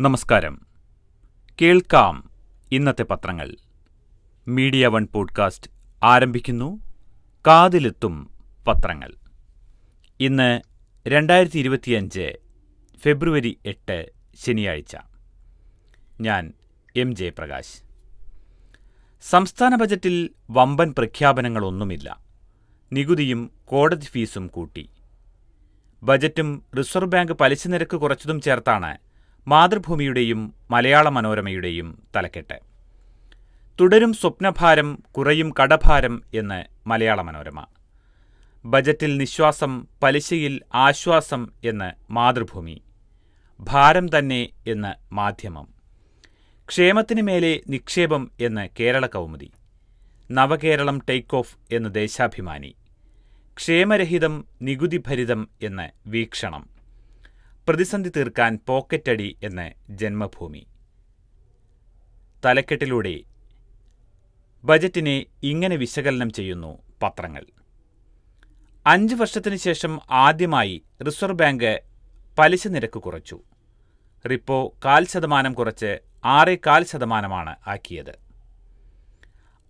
നമസ്കാരം. കേൾക്കാം ഇന്നത്തെ പത്രങ്ങൾ. മീഡിയ വൺ പോഡ്കാസ്റ്റ് ആരംഭിക്കുന്നു. കാതിലെത്തും പത്രങ്ങൾ. ഇന്ന് രണ്ടായിരത്തി ഇരുപത്തിയഞ്ച് ഫെബ്രുവരി എട്ട് ശനിയാഴ്ച. ഞാൻ എം ജെ പ്രകാശ് സംസ്ഥാന ബജറ്റിൽ വമ്പൻ പ്രഖ്യാപനങ്ങളൊന്നുമില്ല. നികുതിയും കോടതി ഫീസും കൂട്ടി. ബജറ്റും റിസർവ് ബാങ്ക് പലിശ നിരക്ക് കുറച്ചതും ചേർത്താണ് മാതൃഭൂമിയുടെയും മലയാള മനോരമയുടെയും തലക്കെട്ട്. തുടരും സ്വപ്നഭാരം കുറയും കടഭാരം എന്ന് മലയാള മനോരമ. ബജറ്റിൽ നിശ്വാസം പലിശയിൽ ആശ്വാസം എന്ന് മാതൃഭൂമി. ഭാരം തന്നെ എന്ന് മാധ്യമം. ക്ഷേമത്തിന് മേലെ നിക്ഷേപം എന്ന് കേരള കൗമുദി. നവകേരളം ടേക്ക് ഓഫ് എന്ന് ദേശാഭിമാനി. ക്ഷേമരഹിതം നികുതിഭരിതം എന്ന് വീക്ഷണം. പ്രതിസന്ധി തീർക്കാൻ പോക്കറ്റടി എന്ന് ജന്മഭൂമി. തലക്കെട്ടിലൂടെ ബജറ്റിനെ ഇങ്ങനെ വിശകലനം ചെയ്യുന്നു പത്രങ്ങൾ. അഞ്ച് വർഷത്തിനു ശേഷം ആദ്യമായി റിസർവ് ബാങ്ക് പലിശ നിരക്ക് കുറച്ചു. റിപ്പോ കാൽ ശതമാനം കുറച്ച് ആറേ കാൽ ശതമാനമാണ് ആക്കിയത്.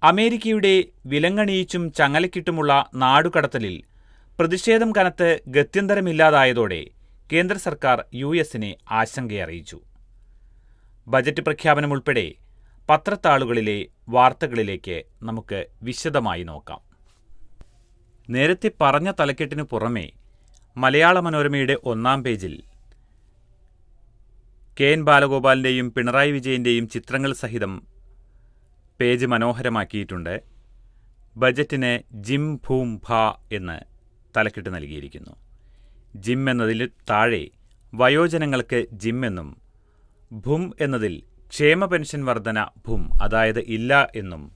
അമേരിക്കയുടെ വിലങ്ങണിയിച്ചും ചങ്ങലക്കിട്ടുമുള്ള നാടുകടത്തലിൽ പ്രതിഷേധം കനത്ത് ഗത്യന്തരമില്ലാതായതോടെ കേന്ദ്ര സർക്കാർ യു എസിനെ ആശങ്കയറിയിച്ചു. ബജറ്റ് പ്രഖ്യാപനം ഉൾപ്പെടെ പത്രത്താളുകളിലെ വാർത്തകളിലേക്ക് നമുക്ക് വിശദമായി നോക്കാം. നേരത്തെ പറഞ്ഞ തലക്കെട്ടിനു പുറമെ മലയാള മനോരമയുടെ ഒന്നാം പേജിൽ കെ എൻ ബാലഗോപാലിന്റെയും പിണറായി വിജയന്റെയും ചിത്രങ്ങൾ സഹിതം പേജ് മനോഹരമാക്കിയിട്ടുണ്ട്. ബജറ്റിന് ജിം ഭൂം ഭ എന്ന് തലക്കെട്ട് നൽകിയിരിക്കുന്നു. ജിം എന്നതിൽ താഴെ വയോജനങ്ങൾക്ക് ജിം എന്നും ഭും എന്നതിൽ ക്ഷേമ പെൻഷൻ വർധന ഭും അതായത് ഇല്ല എന്നും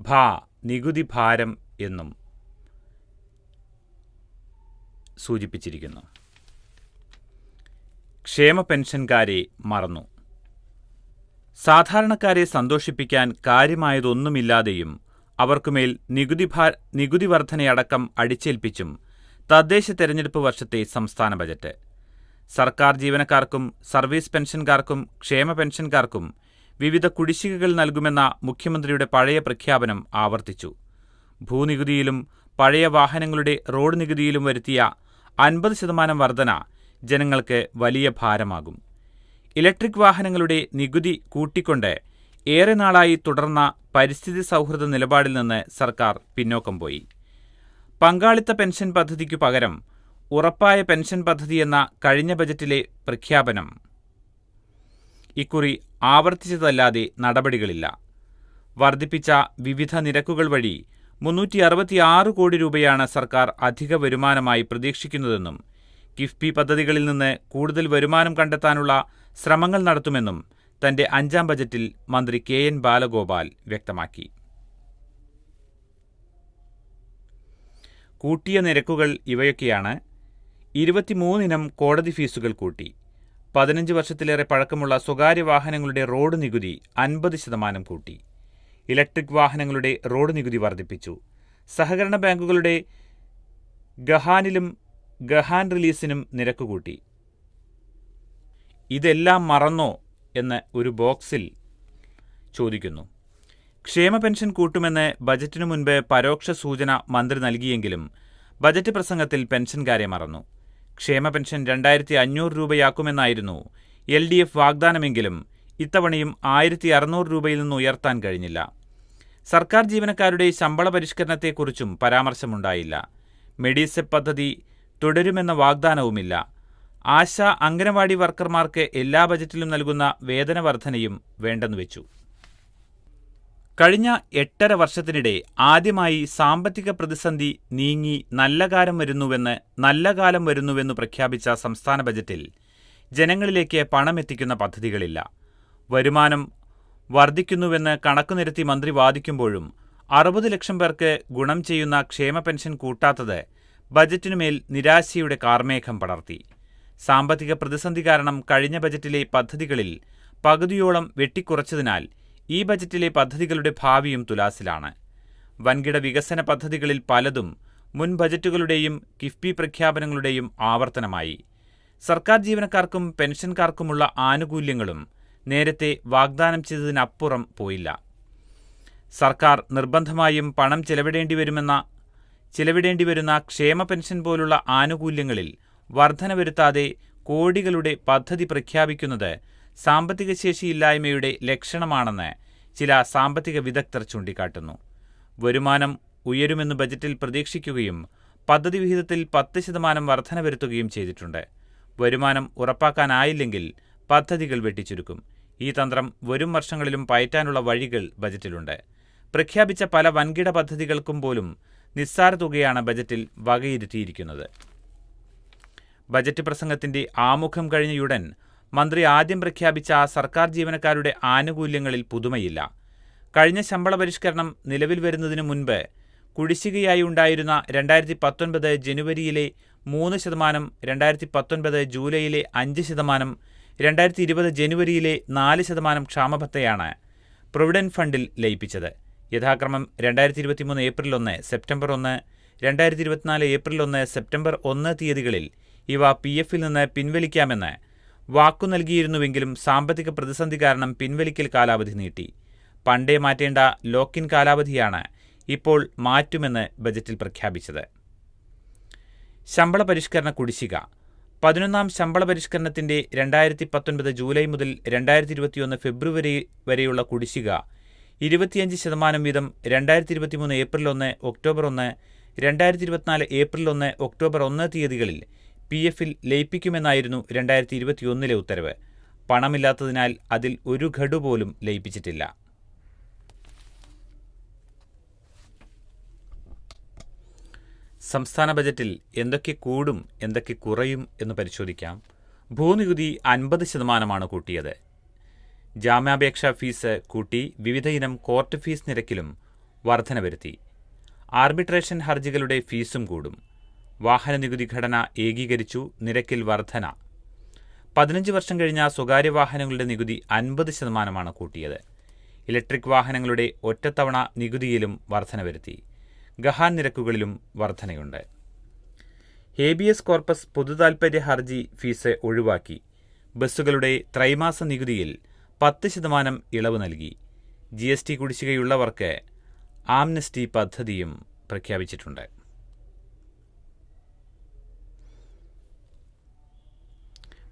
ഭാ നികുതി ഭാരം എന്നും സൂചിപ്പിച്ചിരിക്കുന്നു. ക്ഷേമ പെൻഷൻകാരെ മറന്നു. സാധാരണക്കാരെ സന്തോഷിപ്പിക്കാൻ കാര്യമായതൊന്നുമില്ലാതെയും അവർക്കുമേൽ നികുതി നികുതി വർധനയടക്കം അടിച്ചേൽപ്പിച്ചും തദ്ദേശ തെരഞ്ഞെടുപ്പ് വർഷത്തെ സംസ്ഥാന ബജറ്റ്. സർക്കാർ ജീവനക്കാർക്കും സർവീസ് പെൻഷൻകാർക്കും ക്ഷേമ പെൻഷൻകാർക്കും വിവിധ കുടിശ്ശികകൾ നൽകുമെന്ന മുഖ്യമന്ത്രിയുടെ പഴയ പ്രഖ്യാപനം ആവർത്തിച്ചു. ഭൂനികുതിയിലും പഴയ വാഹനങ്ങളുടെ റോഡ് നികുതിയിലും വരുത്തിയ അൻപത് ശതമാനം വർധന ജനങ്ങൾക്ക് വലിയ ഭാരമാകും. ഇലക്ട്രിക് വാഹനങ്ങളുടെ നികുതി കൂട്ടിക്കൊണ്ട് ഏറെ നാളായി തുടർന്ന പരിസ്ഥിതി സൗഹൃദ നിലപാടിൽ നിന്ന് സർക്കാർ പിന്നോക്കം പോയി. പങ്കാളിത്ത പെൻഷൻ പദ്ധതിക്കു പകരം ഉറപ്പായ പെൻഷൻ പദ്ധതി എന്ന കഴിഞ്ഞ ബജറ്റിലെ പ്രഖ്യാപനം. ഇക്കുറി ആവർത്തിച്ചതല്ലാതെ നടപടികളില്ല. വർദ്ധിപ്പിച്ച വിവിധ നിരക്കുകൾ വഴി മുന്നൂറ്റി അറുപത്തിയാറ് കോടി രൂപയാണ് സർക്കാർ അധിക വരുമാനമായി പ്രതീക്ഷിക്കുന്നതെന്നും കിഫ്ബി പദ്ധതികളിൽ നിന്ന് കൂടുതൽ വരുമാനം കണ്ടെത്താനുള്ള ശ്രമങ്ങൾ നടത്തുമെന്നും തന്റെ അഞ്ചാം ബജറ്റിൽ മന്ത്രി കെ എൻ ബാലഗോപാൽ വ്യക്തമാക്കി. കൂട്ടിയ നിരക്കുകൾ ഇവയൊക്കെയാണ്. ഇരുപത്തിമൂന്നിനം കോടതി ഫീസുകൾ കൂട്ടി. പതിനഞ്ച് വർഷത്തിലേറെ പഴക്കമുള്ള സ്വകാര്യ വാഹനങ്ങളുടെ റോഡ് നികുതി അൻപത് ശതമാനം കൂട്ടി. ഇലക്ട്രിക് വാഹനങ്ങളുടെ റോഡ് നികുതി വർദ്ധിപ്പിച്ചു. സഹകരണ ബാങ്കുകളുടെ ഗഹാനിലും ഗഹാൻ റിലീസിനും നിരക്ക് കൂട്ടി. ഇതെല്ലാം മറന്നോ എന്ന് ഒരു ബോക്സിൽ ചോദിക്കുന്നു. ക്ഷേമ പെൻഷൻ കൂട്ടുമെന്ന് ബജറ്റിനു മുൻപ് പരോക്ഷ സൂചന മന്ത്രി നൽകിയെങ്കിലും ബജറ്റ് പ്രസംഗത്തിൽ പെൻഷൻകാരെ മറന്നു. ക്ഷേമ പെൻഷൻ രണ്ടായിരത്തി അഞ്ഞൂറ് രൂപയാക്കുമെന്നായിരുന്നു എൽ ഡി എഫ് വാഗ്ദാനമെങ്കിലും ഇത്തവണയും ആയിരത്തി അറുന്നൂറ് രൂപയിൽ നിന്ന് ഉയർത്താൻ കഴിഞ്ഞില്ല. സർക്കാർ ജീവനക്കാരുടെ ശമ്പള പരിഷ്കരണത്തെക്കുറിച്ചും പരാമർശമുണ്ടായില്ല. മെഡിസെപ് പദ്ധതി തുടരുമെന്ന വാഗ്ദാനവുമില്ല. ആശ അംഗനവാടി വർക്കർമാർക്ക് എല്ലാ ബജറ്റിലും നൽകുന്ന വേതന വർധനയും വേണ്ടെന്ന് വെച്ചു. കഴിഞ്ഞ എട്ടര വർഷത്തിനിടെ ആദ്യമായി സാമ്പത്തിക പ്രതിസന്ധി നീങ്ങി നല്ല കാലം വരുന്നുവെന്ന് നല്ല കാലം വരുന്നുവെന്ന് പ്രഖ്യാപിച്ച സംസ്ഥാന ബജറ്റിൽ ജനങ്ങളിലേക്ക് പണമെത്തിക്കുന്ന പദ്ധതികളില്ല. വരുമാനം വർദ്ധിക്കുന്നുവെന്ന് കണക്കു നിരത്തി മന്ത്രി വാദിക്കുമ്പോഴും അറുപത് ലക്ഷം പേർക്ക് ഗുണം ചെയ്യുന്ന ക്ഷേമ പെൻഷൻ കൂട്ടാത്തത് ബജറ്റിനുമേൽ നിരാശയുടെ കാർമേഘം പടർത്തി. സാമ്പത്തിക പ്രതിസന്ധി കാരണം കഴിഞ്ഞ ബജറ്റിലെ പദ്ധതികളിൽ പകുതിയോളം വെട്ടിക്കുറച്ചതിനാൽ ഈ ബജറ്റിലെ പദ്ധതികളുടെ ഭാവിയും തുലാസിലാണ്. വൻകിട വികസന പദ്ധതികളിൽ പലതും മുൻ ബജറ്റുകളുടെയും കിഫ്ബി പ്രഖ്യാപനങ്ങളുടെയും ആവർത്തനമായി. സർക്കാർ ജീവനക്കാർക്കും പെൻഷൻകാർക്കുമുള്ള ആനുകൂല്യങ്ങളും നേരത്തെ വാഗ്ദാനം ചെയ്തതിനപ്പുറം പോയില്ല. സർക്കാർ നിർബന്ധമായും പണം ചെലവിടേണ്ടി വരുമെന്ന ചിലവിടേണ്ടി വരുന്ന ക്ഷേമ പെൻഷൻ പോലുള്ള ആനുകൂല്യങ്ങളിൽ വർധന വരുത്താതെ കോടികളുടെ പദ്ധതി പ്രഖ്യാപിക്കുന്നത് സാമ്പത്തിക ശേഷിയില്ലായ്മയുടെ ലക്ഷണമാണെന്ന് ചില സാമ്പത്തിക വിദഗ്ധർ ചൂണ്ടിക്കാട്ടുന്നു. വരുമാനം ഉയരുമെന്ന് ബജറ്റിൽ പ്രതീക്ഷിക്കുകയും പദ്ധതി വിഹിതത്തിൽ പത്ത് ശതമാനം വർധന വരുത്തുകയും ചെയ്തിട്ടുണ്ട്. വരുമാനം ഉറപ്പാക്കാനായില്ലെങ്കിൽ പദ്ധതികൾ വെട്ടിച്ചുരുക്കും. ഈ തന്ത്രം വരും വർഷങ്ങളിലും പയറ്റാനുള്ള വഴികൾ ബജറ്റിലുണ്ട്. പ്രഖ്യാപിച്ച പല വൻകിട പദ്ധതികൾക്കും പോലും നിസ്സാര തുകയാണ് ബജറ്റിൽ വകയിരുത്തിയിരിക്കുന്നത്. ബജറ്റ് പ്രസംഗത്തിന്റെ ആമുഖം കഴിഞ്ഞയുടൻ മന്ത്രി ആദ്യം പ്രഖ്യാപിച്ച സർക്കാർ ജീവനക്കാരുടെ ആനുകൂല്യങ്ങളിൽ പുതുമയില്ല. കഴിഞ്ഞ ശമ്പള പരിഷ്കരണം നിലവിൽ വരുന്നതിനു മുൻപ് കുടിശ്ശികയായി ഉണ്ടായിരുന്ന രണ്ടായിരത്തി പത്തൊൻപത് ജനുവരിയിലെ മൂന്ന് ശതമാനം രണ്ടായിരത്തി പത്തൊൻപത് ജൂലൈയിലെ അഞ്ച് ശതമാനം രണ്ടായിരത്തി ഇരുപത് ജനുവരിയിലെ നാല് ശതമാനം ക്ഷാമബത്തയാണ് പ്രൊവിഡന്റ് ഫണ്ടിൽ ലയിപ്പിച്ചത്. യഥാക്രമം രണ്ടായിരത്തി ഇരുപത്തിമൂന്ന് ഏപ്രിൽ ഒന്ന് സെപ്റ്റംബർ ഒന്ന് രണ്ടായിരത്തി ഇരുപത്തിനാല് ഏപ്രിൽ ഒന്ന് സെപ്റ്റംബർ ഒന്ന് തീയതികളിൽ ഇവ പി എഫിൽ നിന്ന് പിൻവലിക്കാമെന്ന് വാക്കു നൽകിയിരുന്നുവെങ്കിലും സാമ്പത്തിക പ്രതിസന്ധി കാരണം പിൻവലിക്കൽ കാലാവധി നീട്ടി. പണ്ടേ മാറ്റേണ്ട ലോക്കിൻ കാലാവധിയാണ് ഇപ്പോൾ മാറ്റുമെന്ന് ബജറ്റിൽ പ്രഖ്യാപിച്ചത്. ശമ്പള പരിഷ്കരണ കുടിശ്ശിക. പതിനൊന്നാം ശമ്പള പരിഷ്കരണത്തിന്റെ രണ്ടായിരത്തി പത്തൊൻപത് ജൂലൈ മുതൽ രണ്ടായിരത്തി ഇരുപത്തിയൊന്ന് ഫെബ്രുവരി വരെയുള്ള കുടിശ്ശിക ഇരുപത്തിയഞ്ച് ശതമാനം വീതം രണ്ടായിരത്തി ഇരുപത്തിമൂന്ന് ഏപ്രിൽ ഒന്ന് ഒക്ടോബർ ഒന്ന് രണ്ടായിരത്തി ഇരുപത്തിനാല് ഏപ്രിൽ ഒന്ന് ഒക്ടോബർ ഒന്ന് തീയതികളിൽ പി എഫിൽ ലയിപ്പിക്കുമെന്നായിരുന്നു രണ്ടായിരത്തി ഇരുപത്തിയൊന്നിലെ ഉത്തരവ്. പണമില്ലാത്തതിനാൽ അതിൽ ഒരു ഘടു പോലും ലയിപ്പിച്ചിട്ടില്ല. സംസ്ഥാന ബജറ്റിൽ എന്തൊക്കെ കൂടും എന്തൊക്കെ കുറയും എന്ന് പരിശോധിക്കാം. ഭൂനികുതി അൻപത് ശതമാനമാണ് കൂട്ടിയത്. ജാമ്യാപേക്ഷാ ഫീസ് കൂട്ടി വിവിധ ഇനം കോർട്ട് ഫീസ് നിരക്കിലും വർധന വരുത്തി ആർബിട്രേഷൻ ഹർജികളുടെ ഫീസും കൂടും. വാഹന നികുതി ഘടന ഏകീകരിച്ചു നിരക്കിൽ വർധന. പതിനഞ്ച് വർഷം കഴിഞ്ഞ സ്വകാര്യ വാഹനങ്ങളുടെ നികുതി അൻപത് ശതമാനമാണ് കൂട്ടിയത്. ഇലക്ട്രിക് വാഹനങ്ങളുടെ ഒറ്റത്തവണ നികുതിയിലും വർധന വരുത്തി. ഗഹാൻ നിരക്കുകളിലും വർധനയുണ്ട്. ഹേബിയസ് കോർപ്പസ് പൊതുതാൽപര്യ ഹർജി ഫീസ് ഒഴിവാക്കി. ബസ്സുകളുടെ ത്രൈമാസ നികുതിയിൽ പത്ത് ശതമാനം ഇളവ് നൽകി. ജി എസ് ടി കുടിശ്ശികയുള്ളവർക്ക് ആംനസ്റ്റി പദ്ധതിയും പ്രഖ്യാപിച്ചിട്ടുണ്ട്.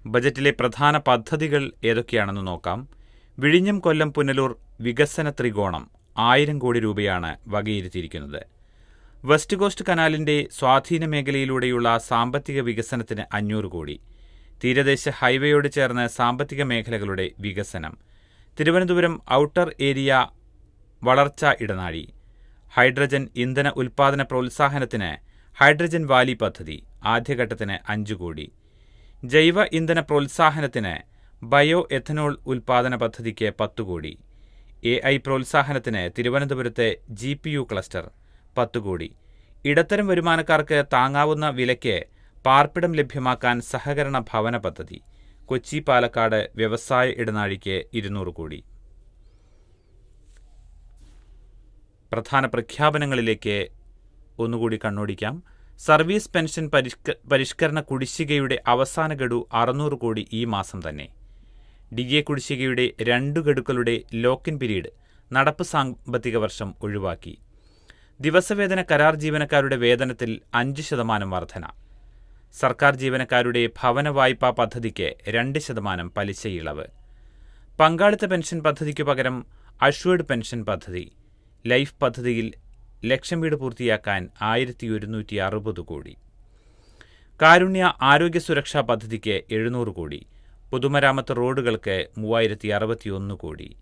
ബജറ്റിലെ പ്രധാന പദ്ധതികൾ ഏതൊക്കെയാണെന്ന് നോക്കാം. വിഴിഞ്ഞം കൊല്ലം പുനലൂർ വികസന ത്രികോണം ആയിരം കോടി രൂപയാണ് വകയിരുത്തിയിരിക്കുന്നത്. വെസ്റ്റ് കോസ്റ്റ് കനാലിന്റെ സ്വാധീന മേഖലയിലൂടെയുള്ള സാമ്പത്തിക വികസനത്തിന് അഞ്ഞൂറ് കോടി. തീരദേശ ഹൈവേയോട് ചേർന്ന് സാമ്പത്തിക മേഖലകളുടെ വികസനം. തിരുവനന്തപുരം ഔട്ടർ ഏരിയ വളർച്ച ഇടനാഴി. ഹൈഡ്രജൻ ഇന്ധന ഉൽപ്പാദന പ്രോത്സാഹനത്തിന് ഹൈഡ്രജൻ വാലി പദ്ധതി ആദ്യഘട്ടത്തിന് അഞ്ചു കോടി. ജൈവ ഇന്ധന പ്രോത്സാഹനത്തിന് ബയോ എഥനോൾ ഉൽപാദന പദ്ധതിക്ക് പത്ത് കോടി. എ ഐ പ്രോത്സാഹനത്തിന് തിരുവനന്തപുരത്തെ ജി പി യു ക്ലസ്റ്റർ പത്തു കോടി. ഇടത്തരം വരുമാനക്കാർക്ക് താങ്ങാവുന്ന വിലയ്ക്ക് പാർപ്പിടം ലഭ്യമാക്കാൻ സഹകരണ ഭവന പദ്ധതി. കൊച്ചി പാലക്കാട് വ്യവസായ ഇടനാഴിക്ക് ഇരുന്നൂറ് കോടി. പ്രധാന പ്രഖ്യാപനങ്ങളിലേക്ക് ഒന്നുകൂടി കണ്ണോടിക്കാം. സർവീസ് പെൻഷൻ പരിഷ്ക പരിഷ്കരണ കുടിശ്ശികയുടെ അവസാന ഗഡു അറുന്നൂറ് കോടി ഈ മാസം തന്നെ. ഡി എ കുടിശ്ശികയുടെ രണ്ടു ഗഡുക്കളുടെ ലോക്കിൻ പീരീഡ് നടപ്പ് സാമ്പത്തിക വർഷം ഒഴിവാക്കി. ദിവസവേതന കരാർ ജീവനക്കാരുടെ വേതനത്തിൽ അഞ്ച് ശതമാനം വർധന. സർക്കാർ ജീവനക്കാരുടെ ഭവന വായ്പാ പദ്ധതിക്ക് രണ്ട് ശതമാനം പലിശ ഇളവ് പങ്കാളിത്ത പെൻഷൻ പദ്ധതിക്കു പകരം അഷ്വേർഡ് പെൻഷൻ പദ്ധതി. ലൈഫ് പദ്ധതിയിൽ ലക്ഷം വീട് പൂർത്തിയാക്കാൻ ആയിരത്തി ഒരുന്നൂറ്റി അറുപത് കോടി. കാരുണ്യ ആരോഗ്യ സുരക്ഷാ പദ്ധതിക്ക് എഴുന്നൂറ് കോടി. പൊതുമരാമത്ത് റോഡുകൾക്ക് മൂവായിരത്തി അറുപത്തിയൊന്ന് കോടി.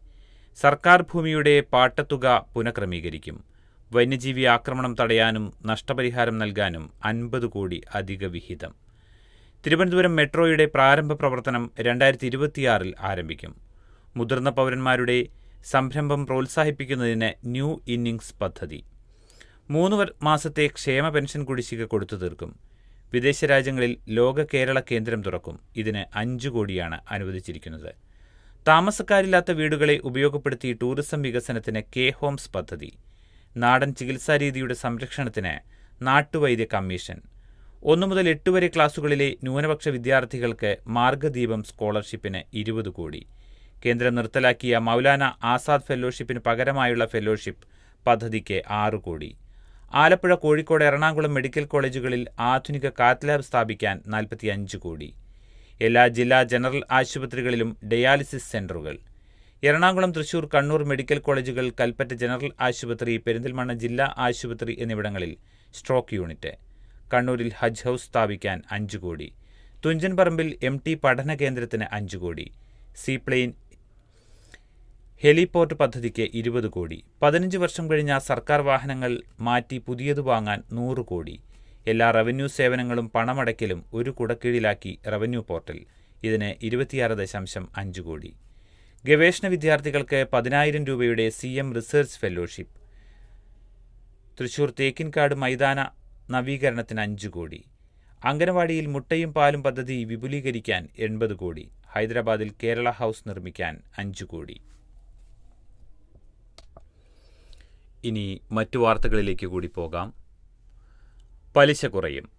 സർക്കാർ ഭൂമിയുടെ പാട്ടത്തുക പുനഃക്രമീകരിക്കും. വന്യജീവി ആക്രമണം തടയാനും നഷ്ടപരിഹാരം നൽകാനും അൻപത് കോടി അധിക വിഹിതം. തിരുവനന്തപുരം മെട്രോയുടെ പ്രാരംഭ പ്രവർത്തനം രണ്ടായിരത്തി ഇരുപത്തിയാറിൽ ആരംഭിക്കും. മുതിർന്ന പൗരന്മാരുടെ സംരംഭം പ്രോത്സാഹിപ്പിക്കുന്നതിന് ന്യൂ ഇന്നിംഗ്സ് പദ്ധതി. മൂന്ന് മാസത്തെ ക്ഷേമ പെൻഷൻ കുടിശ്ശിക കൊടുത്തു തീർക്കും. വിദേശ രാജ്യങ്ങളിൽ ലോക കേരള കേന്ദ്രം തുറക്കും. ഇതിന് അഞ്ചു കോടിയാണ് അനുവദിച്ചിരിക്കുന്നത്. താമസക്കാരില്ലാത്ത വീടുകളെ ഉപയോഗപ്പെടുത്തി ടൂറിസം വികസനത്തിന് കെ ഹോംസ് പദ്ധതി. നാടൻ ചികിത്സാരീതിയുടെ സംരക്ഷണത്തിന് നാട്ടുവൈദ്യ കമ്മീഷൻ. ഒന്നു മുതൽ എട്ട് വരെ ക്ലാസുകളിലെ ന്യൂനപക്ഷ വിദ്യാർത്ഥികൾക്ക് മാർഗദീപം സ്കോളർഷിപ്പിന് ഇരുപത് കോടി. കേന്ദ്രം നിർത്തലാക്കിയ മൗലാന ആസാദ് ഫെല്ലോഷിപ്പിന് പകരമായുള്ള ഫെല്ലോഷിപ്പ് പദ്ധതിക്ക് ആറ് കോടി. ആലപ്പുഴ കോഴിക്കോട് എറണാകുളം മെഡിക്കൽ കോളേജുകളിൽ ആധുനിക കാത്ത് ലാബ് സ്ഥാപിക്കാൻ നാൽപ്പത്തിയഞ്ച് കോടി. എല്ലാ ജില്ലാ ജനറൽ ആശുപത്രികളിലും ഡയാലിസിസ് സെന്ററുകൾ. എറണാകുളം തൃശൂർ കണ്ണൂർ മെഡിക്കൽ കോളേജുകൾ കൽപ്പറ്റ ജനറൽ ആശുപത്രി പെരിന്തൽമണ്ണ ജില്ലാ ആശുപത്രി എന്നിവിടങ്ങളിൽ സ്ട്രോക്ക് യൂണിറ്റ്. കണ്ണൂരിൽ ഹജ്ജ് ഹൗസ് സ്ഥാപിക്കാൻ അഞ്ച് കോടി. തുഞ്ചൻപറമ്പിൽ എം ടി പഠന കേന്ദ്രത്തിന് അഞ്ച് കോടി. സീപ്ലെയിൻ ഹെലിപോർട്ട് പദ്ധതിക്ക് ഇരുപത് കോടി. പതിനഞ്ച് വർഷം കഴിഞ്ഞ സർക്കാർ വാഹനങ്ങൾ മാറ്റി പുതിയത് വാങ്ങാൻ നൂറ് കോടി. എല്ലാ റവന്യൂ സേവനങ്ങളും പണമടയ്ക്കലും ഒരു കുടക്കീഴിലാക്കി റവന്യൂ പോർട്ടൽ. ഇതിന് ഇരുപത്തിയാറ് ദശാംശം അഞ്ച് കോടി. ഗവേഷണ വിദ്യാർത്ഥികൾക്ക് പതിനായിരം രൂപയുടെ C M research fellowship. Thrissur Thekkinkadu മൈതാന നവീകരണത്തിന് അഞ്ച് കോടി. അംഗനവാടിയിൽ മുട്ടയും പാലും പദ്ധതി വിപുലീകരിക്കാൻ എൺപത് കോടി. ഹൈദരാബാദിൽ കേരള ഹൗസ് നിർമ്മിക്കാൻ അഞ്ച് കോടി. ഇനി മറ്റു വാർത്തകളിലേക്ക് കൂടി പോകാം. പലിശ കുറയും.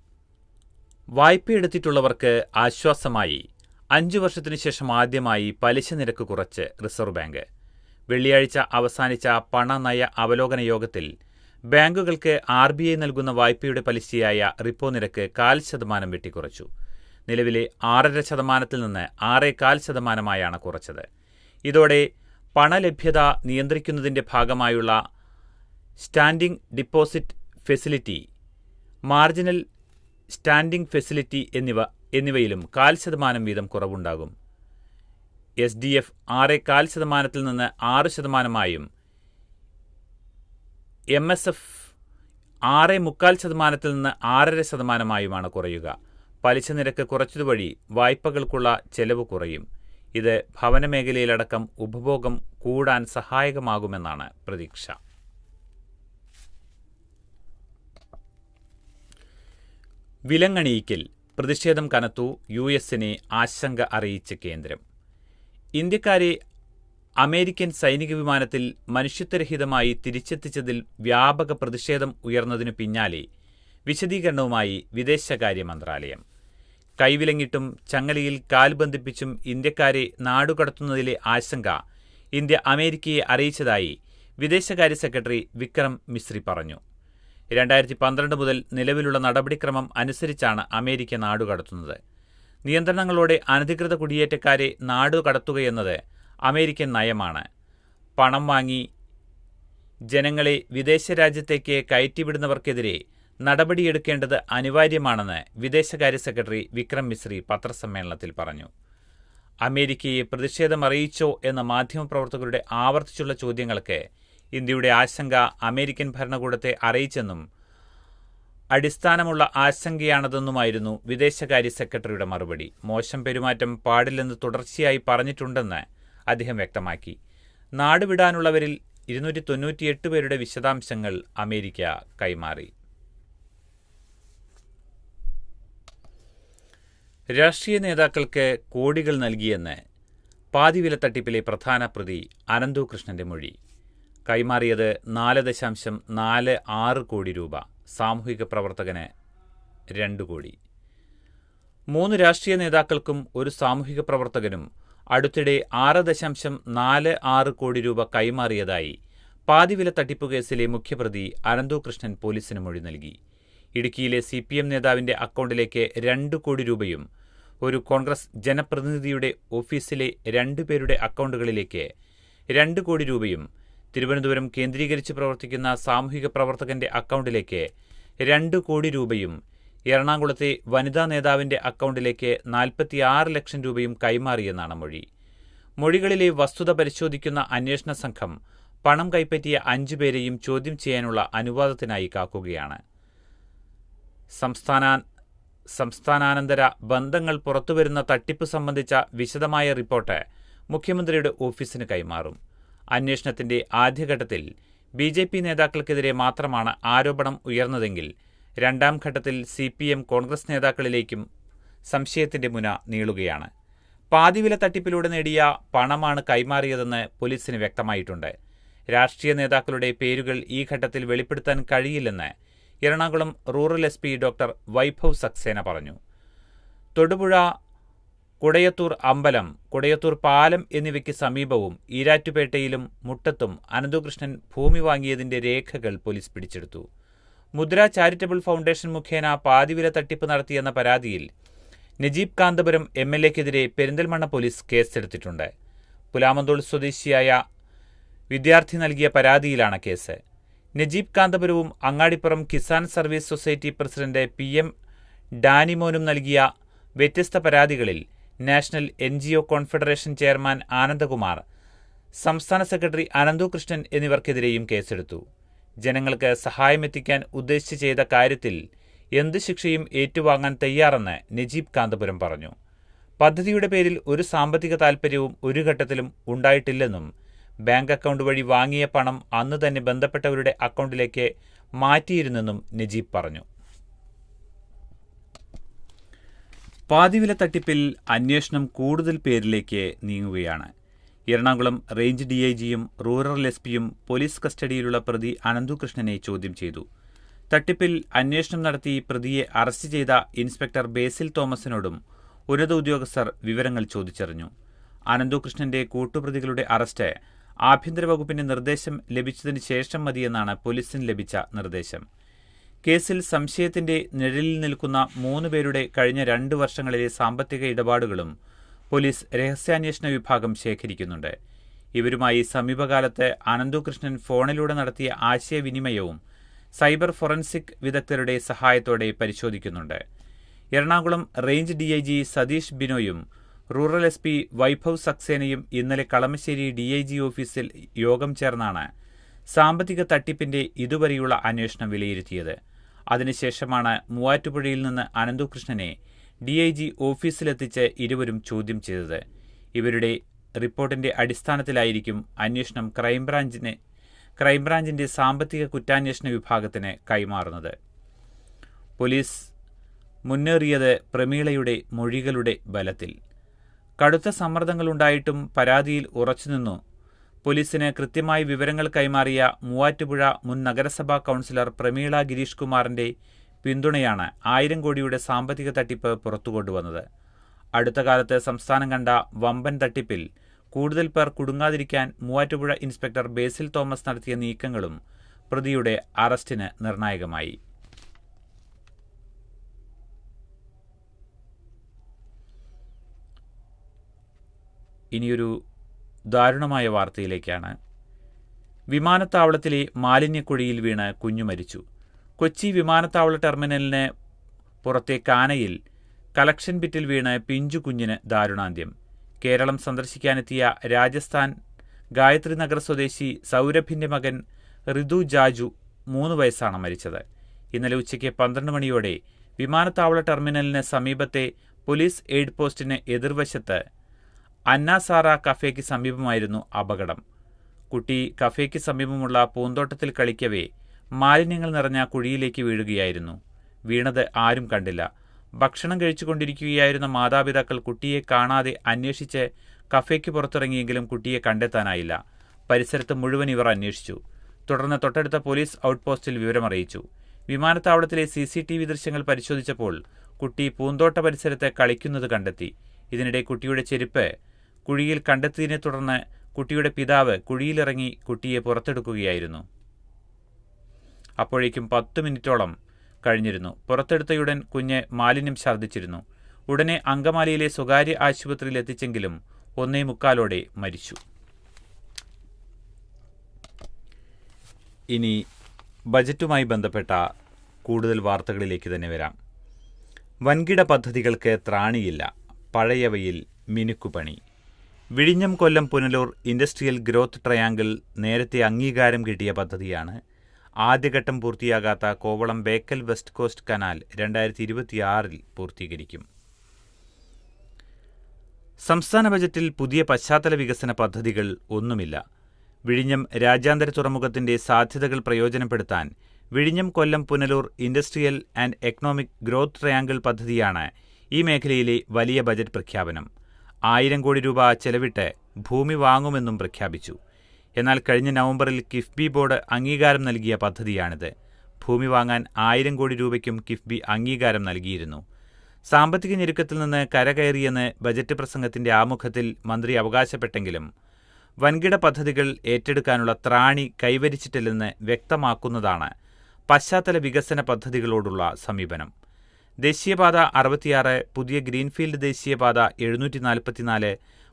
വായ്പയെടുത്തിട്ടുള്ളവർക്ക് ആശ്വാസമായി. അഞ്ചു വർഷത്തിനു ശേഷം ആദ്യമായി പലിശ നിരക്ക് കുറച്ച് റിസർവ് ബാങ്ക്. വെള്ളിയാഴ്ച അവസാനിച്ച പണനയ അവലോകന യോഗത്തിൽ ബാങ്കുകൾക്ക് ആർ ബി ഐ നൽകുന്ന വായ്പയുടെ പലിശയായ റിപ്പോ നിരക്ക് കാൽ ശതമാനം വെട്ടിക്കുറച്ചു. നിലവിലെ ആറര ശതമാനത്തിൽ നിന്ന് ആറേകാൽ ശതമാനമായാണ് കുറച്ചത്. ഇതോടെ പണലഭ്യത നിയന്ത്രിക്കുന്നതിന്റെ ഭാഗമായുള്ള standing deposit facility marginal standing facility എന്നിവ എന്നിവയിലും കാൽ ശതമാനം വീതം കുറവുണ്ടാകും. എസ് ഡി എഫ് ആറ് കാൽ ശതമാനത്തിൽ നിന്ന് ആറ് ശതമാനമായും എം എസ് എഫ് ആറ് മുക്കാൽ ശതമാനത്തിൽ നിന്ന് ആറര ശതമാനമായുമാണ് കുറയുക. പലിശ നിരക്ക് കുറച്ചതുവഴി വായ്പകൾക്കുള്ള ചെലവ് കുറയും. ഇത് ഭവന മേഖലയിലടക്കം ഉപഭോഗം കൂടാൻ സഹായകമാകുമെന്നാണ് പ്രതീക്ഷ. വിലങ്ങണിയിക്കൽ പ്രതിഷേധം കനത്തു യു എസിനെ ആശങ്ക അറിയിച്ച കേന്ദ്രം. ഇന്ത്യക്കാരെ അമേരിക്കൻ സൈനിക വിമാനത്തിൽ മനുഷ്യത്വരഹിതമായി തിരിച്ചെത്തിച്ചതിൽ വ്യാപക പ്രതിഷേധം ഉയർന്നതിനു പിന്നാലെ വിശദീകരണവുമായി വിദേശകാര്യ മന്ത്രാലയം. കൈവിലങ്ങിട്ടും ചങ്ങലയിൽ കാൽ ബന്ധിപ്പിച്ചും ഇന്ത്യക്കാരെ നാടുകടത്തുന്നതിലെ ആശങ്ക ഇന്ത്യ അമേരിക്കയെ അറിയിച്ചതായി വിദേശകാര്യ സെക്രട്ടറി വിക്രം മിശ്രി പറഞ്ഞു. രണ്ടായിരത്തി പന്ത്രണ്ട് മുതൽ നിലവിലുള്ള നടപടിക്രമം അനുസരിച്ചാണ് അമേരിക്ക നാടുകടത്തുന്നത് നിയന്ത്രണങ്ങളോടെ അനധികൃത കുടിയേറ്റക്കാരെ നാടുകടത്തുകയെന്നത് അമേരിക്കൻ നയമാണ്. പണം വാങ്ങി ജനങ്ങളെ വിദേശ രാജ്യത്തേക്ക് കയറ്റിവിടുന്നവർക്കെതിരെ നടപടിയെടുക്കേണ്ടത് അനിവാര്യമാണെന്ന് വിദേശകാര്യ സെക്രട്ടറി വിക്രം മിശ്രി പത്രസമ്മേളനത്തിൽ പറഞ്ഞു. അമേരിക്കയെ പ്രതിഷേധമറിയിച്ചോ എന്ന മാധ്യമപ്രവർത്തകരുടെ ആവർത്തിച്ചുള്ള ചോദ്യങ്ങൾക്ക് ഇന്ത്യയുടെ ആശങ്ക അമേരിക്കൻ ഭരണകൂടത്തെ അറിയിച്ചെന്നും അടിസ്ഥാനമുള്ള ആശങ്കയാണതെന്നുമായിരുന്നു വിദേശകാര്യ സെക്രട്ടറിയുടെ മറുപടി. മോശം പെരുമാറ്റം പാടില്ലെന്ന് തുടർച്ചയായി പറഞ്ഞിട്ടുണ്ടെന്ന് അദ്ദേഹം വ്യക്തമാക്കി. നാടുവിടാനുള്ളവരിൽ ഇരുന്നൂറ്റി തൊണ്ണൂറ്റിയെട്ട് പേരുടെ വിശദാംശങ്ങൾ അമേരിക്ക കൈമാറി. രാഷ്ട്രീയ നേതാക്കൾക്ക് കോടികൾ നൽകിയെന്ന് പാതിവില തട്ടിപ്പിലെ പ്രധാന പ്രതി അനന്തു കൃഷ്ണന്റെ മൊഴി. കൈമാറിയത് നാല് ദശാംശം നാല് ആറ് കോടി രൂപ. സാമൂഹിക പ്രവർത്തകന് രണ്ട് കോടി. മൂന്ന് രാഷ്ട്രീയ നേതാക്കൾക്കും ഒരു സാമൂഹിക പ്രവർത്തകനും അടുത്തിടെ ആറ് ദശാംശം നാല് ആറ് കോടി രൂപ കൈമാറിയതായി പാതിവില തട്ടിപ്പ് കേസിലെ മുഖ്യപ്രതി അനന്തു കൃഷ്ണൻ പോലീസിന് മൊഴി നൽകി. ഇടുക്കിയിലെ സി പി എം നേതാവിന്റെ അക്കൗണ്ടിലേക്ക് രണ്ട് കോടി രൂപയും ഒരു കോൺഗ്രസ് ജനപ്രതിനിധിയുടെ ഓഫീസിലെ രണ്ടുപേരുടെ അക്കൗണ്ടുകളിലേക്ക് രണ്ട് കോടി രൂപയും തിരുവനന്തപുരം കേന്ദ്രീകരിച്ച് പ്രവർത്തിക്കുന്ന സാമൂഹിക പ്രവർത്തകന്റെ അക്കൗണ്ടിലേക്ക് രണ്ട് കോടി രൂപയും എറണാകുളത്തെ വനിതാ നേതാവിന്റെ അക്കൗണ്ടിലേക്ക് നാൽപ്പത്തിയാറ് ലക്ഷം രൂപയും കൈമാറിയെന്നാണ് മൊഴി. മൊഴികളിലെ വസ്തുത പരിശോധിക്കുന്ന അന്വേഷണ സംഘം പണം കൈപ്പറ്റിയ അഞ്ചു പേരെയും ചോദ്യം ചെയ്യാനുള്ള അനുവാദത്തിനായി കാക്കുകയാണ്. സംസ്ഥാന സംസ്ഥാനാനന്തര ബന്ധങ്ങൾ പുറത്തുവരുന്ന തട്ടിപ്പ് സംബന്ധിച്ച വിശദമായ റിപ്പോർട്ട് മുഖ്യമന്ത്രിയുടെ ഓഫീസിന് കൈമാറും. അന്വേഷണത്തിന്റെ ആദ്യഘട്ടത്തിൽ ബി ജെ പി നേതാക്കൾക്കെതിരെ മാത്രമാണ് ആരോപണം ഉയർന്നതെങ്കിൽ രണ്ടാം ഘട്ടത്തിൽ സി പി എം കോൺഗ്രസ് നേതാക്കളിലേക്കും സംശയത്തിന്റെ മുന നീളുകയാണ്. പാതിവില തട്ടിപ്പിലൂടെ നേടിയ പണമാണ് കൈമാറിയതെന്ന് പോലീസിന് വ്യക്തമായിട്ടുണ്ട്. രാഷ്ട്രീയ നേതാക്കളുടെ പേരുകൾ ഈ ഘട്ടത്തിൽ വെളിപ്പെടുത്താൻ കഴിയില്ലെന്ന് Ernakulam rural S doctor Vaibhav Saxena പറഞ്ഞു. തൊടുപുഴ കുടയത്തൂർ അമ്പലം കുടയത്തൂർ പാലം എന്നിവയ്ക്ക് സമീപവും ഈരാറ്റുപേട്ടയിലും മുട്ടത്തും അനന്തകൃഷ്ണൻ ഭൂമി വാങ്ങിയതിന്റെ രേഖകൾ പോലീസ് പിടിച്ചെടുത്തു. മുദ്ര ചാരിറ്റബിൾ ഫൗണ്ടേഷൻ മുഖേന പാതിവില തട്ടിപ്പ് നടത്തിയെന്ന പരാതിയിൽ നജീബ് കാന്തപുരം എം എൽ എക്കെതിരെ പെരിന്തൽമണ്ണ പോലീസ് കേസെടുത്തിട്ടുണ്ട്. പുലാമന്തോൾ സ്വദേശിയായ വിദ്യാർത്ഥി നൽകിയ പരാതിയിലാണ് case. Najeeb കാന്തപുരവും Angadipuram Kisan service society president P M ഡാനിമോനും നൽകിയ വ്യത്യസ്ത പരാതികളിൽ national N G O confederation chairman Anandakumar സംസ്ഥാന സെക്രട്ടറി അനന്തുകൃഷ്ണൻ എന്നിവർക്കെതിരെയും കേസെടുത്തു. ജനങ്ങൾക്ക് സഹായമെത്തിക്കാൻ ഉദ്ദേശിച്ച് ചെയ്ത കാര്യത്തിൽ എന്ത് ശിക്ഷയും ഏറ്റുവാങ്ങാൻ തയ്യാറെന്ന് നജീബ് കാന്തപുരം പറഞ്ഞു. പദ്ധതിയുടെ പേരിൽ ഒരു സാമ്പത്തിക താൽപ്പര്യവും ഒരു ഘട്ടത്തിലും ഉണ്ടായിട്ടില്ലെന്നും ബാങ്ക് അക്കൗണ്ട് വഴി വാങ്ങിയ പണം അന്ന് തന്നെ ബന്ധപ്പെട്ടവരുടെ അക്കൗണ്ടിലേക്ക് മാറ്റിയിരുന്നെന്നും നജീബ് പറഞ്ഞു. പാതിവില തട്ടിപ്പിൽ അന്വേഷണം കൂടുതൽ പേരിലേക്ക് നീങ്ങുകയാണ്. എറണാകുളം റേഞ്ച് ഡി ഐ ജിയും റൂറൽ എസ് പിയും പോലീസ് കസ്റ്റഡിയിലുള്ള പ്രതി അനന്തുകൃഷ്ണനെ ചോദ്യം ചെയ്തു. തട്ടിപ്പിൽ അന്വേഷണം നടത്തി പ്രതിയെ അറസ്റ്റ് ചെയ്ത ഇൻസ്പെക്ടർ ബേസിൽ തോമസിനോടും ഉന്നത ഉദ്യോഗസ്ഥർ വിവരങ്ങൾ ചോദിച്ചറിഞ്ഞു. അനന്തുകൃഷ്ണന്റെ കൂട്ടുപ്രതികളുടെ അറസ്റ്റ് ആഭ്യന്തര വകുപ്പിന്റെ നിർദ്ദേശം ലഭിച്ചതിന് ശേഷം മതിയെന്നാണ് പോലീസിന് ലഭിച്ച നിർദ്ദേശം. കേസിൽ സംശയത്തിന്റെ നിഴലിൽ നിൽക്കുന്ന മൂന്ന് പേരുടെ കഴിഞ്ഞ രണ്ട് വർഷങ്ങളിലെ സാമ്പത്തിക ഇടപാടുകളും പോലീസ് രഹസ്യാന്വേഷണ വിഭാഗം ശേഖരിക്കുന്നുണ്ട്. ഇവരുമായി സമീപകാലത്ത് അനന്തുകൃഷ്ണൻ ഫോണിലൂടെ നടത്തിയ ആശയവിനിമയവും സൈബർ ഫോറൻസിക് വിദഗ്ധരുടെ സഹായത്തോടെ പരിശോധിക്കുന്നുണ്ട്. Ernakulam range D I G Satheesh ബിനോയും rural S P Vaibhav സക്സേനയും ഇന്നലെ കളമശ്ശേരി ഡി ഐ ജി ഓഫീസിൽ യോഗം ചേർന്നാണ് സാമ്പത്തിക തട്ടിപ്പിന്റെ ഇതുവരെയുള്ള അന്വേഷണം വിലയിരുത്തിയത്. അതിനുശേഷമാണ് മൂവാറ്റുപുഴയിൽ നിന്ന് അനന്തുകൃഷ്ണനെ ഡി ഐ ജി ഓഫീസിലെത്തിച്ച് ഇരുവരും ചോദ്യം ചെയ്തത്. ഇവരുടെ റിപ്പോർട്ടിന്റെ അടിസ്ഥാനത്തിലായിരിക്കും അന്വേഷണം ക്രൈംബ്രാഞ്ചിന് ക്രൈംബ്രാഞ്ചിന്റെ സാമ്പത്തിക കുറ്റാന്വേഷണ വിഭാഗത്തിന് കൈമാറുന്നത്. പോലീസ് മുന്നേറിയത് പ്രമീളയുടെ മൊഴികളുടെ ബലത്തിൽ. കടുത്ത സമ്മർദ്ദങ്ങളുണ്ടായിട്ടും പരാതിയിൽ ഉറച്ചുനിന്നു പോലീസിന് കൃത്യമായി വിവരങ്ങൾ കൈമാറിയ മൂവാറ്റുപുഴ മുൻ നഗരസഭാ കൗൺസിലർ പ്രമീള ഗിരീഷ് കുമാറിന്റെ പിന്തുണയാണ് ആയിരം കോടിയുടെ സാമ്പത്തിക തട്ടിപ്പ് പുറത്തുകൊണ്ടുവന്നത്. അടുത്ത കാലത്ത് സംസ്ഥാനം കണ്ട വമ്പൻ തട്ടിപ്പിൽ കൂടുതൽ പേർ കുടുങ്ങാതിരിക്കാൻ മൂവാറ്റുപുഴ ഇൻസ്പെക്ടർ ബേസിൽ തോമസ് നടത്തിയ നീക്കങ്ങളും പ്രതിയുടെ അറസ്റ്റിന് നിർണായകമായി. ഇനിയൊരു ദാരുണമായ വാർത്തയിലേക്കാണ്. വിമാനത്താവളത്തിലെ മാലിന്യക്കുഴിയിൽ വീണ് കുഞ്ഞു മരിച്ചു. കൊച്ചി വിമാനത്താവള ടെർമിനലിന് പുറത്തെ കാനയിൽ കളക്ഷൻ ബിറ്റിൽ വീണ് പിഞ്ചു കുഞ്ഞിന് ദാരുണാന്ത്യം. കേരളം സന്ദർശിക്കാനെത്തിയ രാജസ്ഥാൻ ഗായത്രി നഗർ സ്വദേശി സൗരഭിന്റെ മകൻ ഋതു ജാജു മൂന്ന് വയസ്സാണ് മരിച്ചത്. ഇന്നലെ ഉച്ചയ്ക്ക് പന്ത്രണ്ട് മണിയോടെ വിമാനത്താവള ടെർമിനലിന് സമീപത്തെ പോലീസ് എയ്ഡ് പോസ്റ്റിന് എതിർവശത്ത് അന്നാസാറ കഫേക്ക് സമീപമായിരുന്നു അപകടം. കുട്ടി കഫേക്ക് സമീപമുള്ള പൂന്തോട്ടത്തിൽ കളിക്കവേ മാലിന്യങ്ങൾ നിറഞ്ഞ കുഴിയിലേക്ക് വീഴുകയായിരുന്നു. വീണത് ആരും കണ്ടില്ല. ഭക്ഷണം കഴിച്ചുകൊണ്ടിരിക്കുകയായിരുന്ന മാതാപിതാക്കൾ കുട്ടിയെ കാണാതെ അന്വേഷിച്ച് കഫേക്ക് പുറത്തിറങ്ങിയെങ്കിലും കുട്ടിയെ കണ്ടെത്താനായില്ല. പരിസരത്ത് മുഴുവൻ ഇവർ അന്വേഷിച്ചു. തുടർന്ന് തൊട്ടടുത്ത പോലീസ് ഔട്ട്പോസ്റ്റിൽ വിവരമറിയിച്ചു. വിമാനത്താവളത്തിലെ സി സി ടി വി ദൃശ്യങ്ങൾ പരിശോധിച്ചപ്പോൾ കുട്ടി പൂന്തോട്ട പരിസരത്ത് കളിക്കുന്നത് കണ്ടെത്തി. ഇതിനിടെ കുട്ടിയുടെ ചെരുപ്പ് കുഴിയിൽ കണ്ടെത്തിയതിനെ തുടർന്ന് കുട്ടിയുടെ പിതാവ് കുഴിയിലിറങ്ങി കുട്ടിയെ പുറത്തെടുക്കുകയായിരുന്നു. അപ്പോഴേക്കും പത്ത് മിനിറ്റോളം കഴിഞ്ഞിരുന്നു. പുറത്തെടുത്തയുടൻ കുഞ്ഞ് മാലിന്യം ഛർദ്ദിച്ചിരുന്നു. ഉടനെ അങ്കമാലിയിലെ സ്വകാര്യ ആശുപത്രിയിൽ എത്തിച്ചെങ്കിലും ഒന്നേ മുക്കാലോടെ മരിച്ചു. ഇനി ബജറ്റുമായി ബന്ധപ്പെട്ട കൂടുതൽ വാർത്തകളിലേക്ക് തന്നെ വരാം. വൻകിട പദ്ധതികൾക്ക് ത്രാണിയില്ല. പഴയവയിൽ മിനുക്കുപണി. വിഴിഞ്ഞം Kollam Punalur industrial growth triangle നേരത്തെ അംഗീകാരം കിട്ടിയ പദ്ധതിയാണ്. ആദ്യഘട്ടം പൂർത്തിയാകാത്ത Kovalam Bekal west coast canal രണ്ടായിരത്തി ഇരുപത്തിയാറിൽ പൂർത്തീകരിക്കും. സംസ്ഥാന ബജറ്റിൽ പുതിയ പശ്ചാത്തല വികസന പദ്ധതികൾ ഒന്നുമില്ല. വിഴിഞ്ഞം രാജ്യാന്തര തുറമുഖത്തിന്റെ സാധ്യതകൾ പ്രയോജനപ്പെടുത്താൻ വിഴിഞ്ഞം Kollam Punalur industrial and economic growth triangle പദ്ധതിയാണ് ഈ മേഖലയിലെ വലിയ ബജറ്റ് പ്രഖ്യാപനം. ആയിരം കോടി രൂപ ചെലവിട്ട് ഭൂമി വാങ്ങുമെന്നും പ്രഖ്യാപിച്ചു. എന്നാൽ കഴിഞ്ഞ നവംബറിൽ കിഫ്ബി ബോർഡ് അംഗീകാരം നൽകിയ പദ്ധതിയാണിത്. ഭൂമി വാങ്ങാൻ ആയിരം കോടി രൂപയ്ക്കും കിഫ്ബി അംഗീകാരം നൽകിയിരുന്നു. സാമ്പത്തിക ഞെരുക്കത്തിൽ നിന്ന് കരകയറിയെന്ന് ബജറ്റ് പ്രസംഗത്തിന്റെ ആമുഖത്തിൽ മന്ത്രി അവകാശപ്പെട്ടെങ്കിലും വൻകിട പദ്ധതികൾ ഏറ്റെടുക്കാനുള്ള ത്രാണി കൈവരിച്ചിട്ടില്ലെന്ന് വ്യക്തമാക്കുന്നതാണ് പശ്ചാത്തല വികസന പദ്ധതികളോടുള്ള സമീപനം. ദേശീയപാത അറുപത്തിയാറ് പുതിയ ഗ്രീൻഫീൽഡ് ദേശീയപാത എഴുന്നൂറ്റി നാൽപ്പത്തിനാല്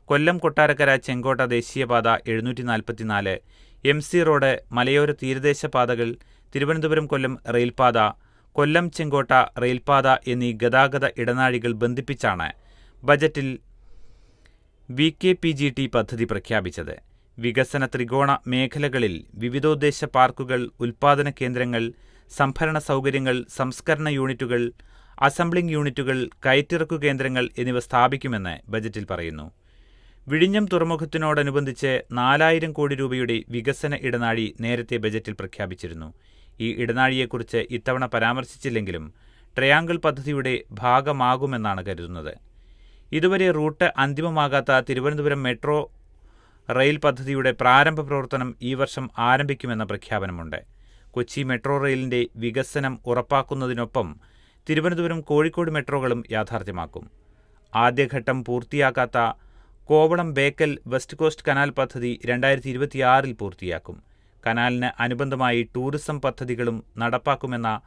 കൊല്ലം കൊട്ടാരക്കര ചെങ്കോട്ട ദേശീയപാത എഴുന്നൂറ്റി നാൽപ്പത്തിനാല് എം സി റോഡ് മലയോര തീരദേശ പാതകൾ തിരുവനന്തപുരം കൊല്ലം റെയിൽപാത കൊല്ലം ചെങ്കോട്ട റെയിൽപാത എന്നീ ഗതാഗത ഇടനാഴികൾ ബന്ധിപ്പിച്ചാണ് ബജറ്റിൽ V K P G T പദ്ധതി പ്രഖ്യാപിച്ചത്. വികസന ത്രികോണ മേഖലകളിൽ വിവിധോദ്ദേശ പാർക്കുകൾ ഉൽപാദന കേന്ദ്രങ്ങൾ സംഭരണ സൗകര്യങ്ങൾ സംസ്കരണ യൂണിറ്റുകൾ അസംബ്ലിംഗ് യൂണിറ്റുകൾ കയറ്റിറക്കു കേന്ദ്രങ്ങൾ എന്നിവ സ്ഥാപിക്കുമെന്ന് ബജറ്റിൽ പറയുന്നു. വിഴിഞ്ഞം തുറമുഖത്തിനോടനുബന്ധിച്ച് നാലായിരം കോടി രൂപയുടെ വികസന ഇടനാഴി നേരത്തെ ബജറ്റിൽ പ്രഖ്യാപിച്ചിരുന്നു. ഈ ഇടനാഴിയെക്കുറിച്ച് ഇത്തവണ പരാമർശിച്ചില്ലെങ്കിലും ട്രയാങ്കിൾ പദ്ധതിയുടെ ഭാഗമാകുമെന്നാണ് കരുതുന്നത്. ഇതുവരെ റൂട്ട് അന്തിമമാകാത്ത തിരുവനന്തപുരം മെട്രോ റെയിൽ പദ്ധതിയുടെ പ്രാരംഭ പ്രവർത്തനം ഈ വർഷം ആരംഭിക്കുമെന്ന പ്രഖ്യാപനമുണ്ട്. കൊച്ചി മെട്രോ റെയിലിന്റെ വികസനം ഉറപ്പാക്കുന്നതിനൊപ്പം തിരുവനന്തപുരം കോഴിക്കോട് മെട്രോകളും യാഥാർത്ഥ്യമാക്കും. ആദ്യഘട്ടം പൂർത്തിയാക്കാത്ത Kovalam Bekal west coast canal പദ്ധതി രണ്ടായിരത്തി ഇരുപത്തിയാറിൽ പൂർത്തിയാക്കും. കനാലിന് അനുബന്ധമായി ടൂറിസം പദ്ധതികളും നടപ്പാക്കുമെന്ന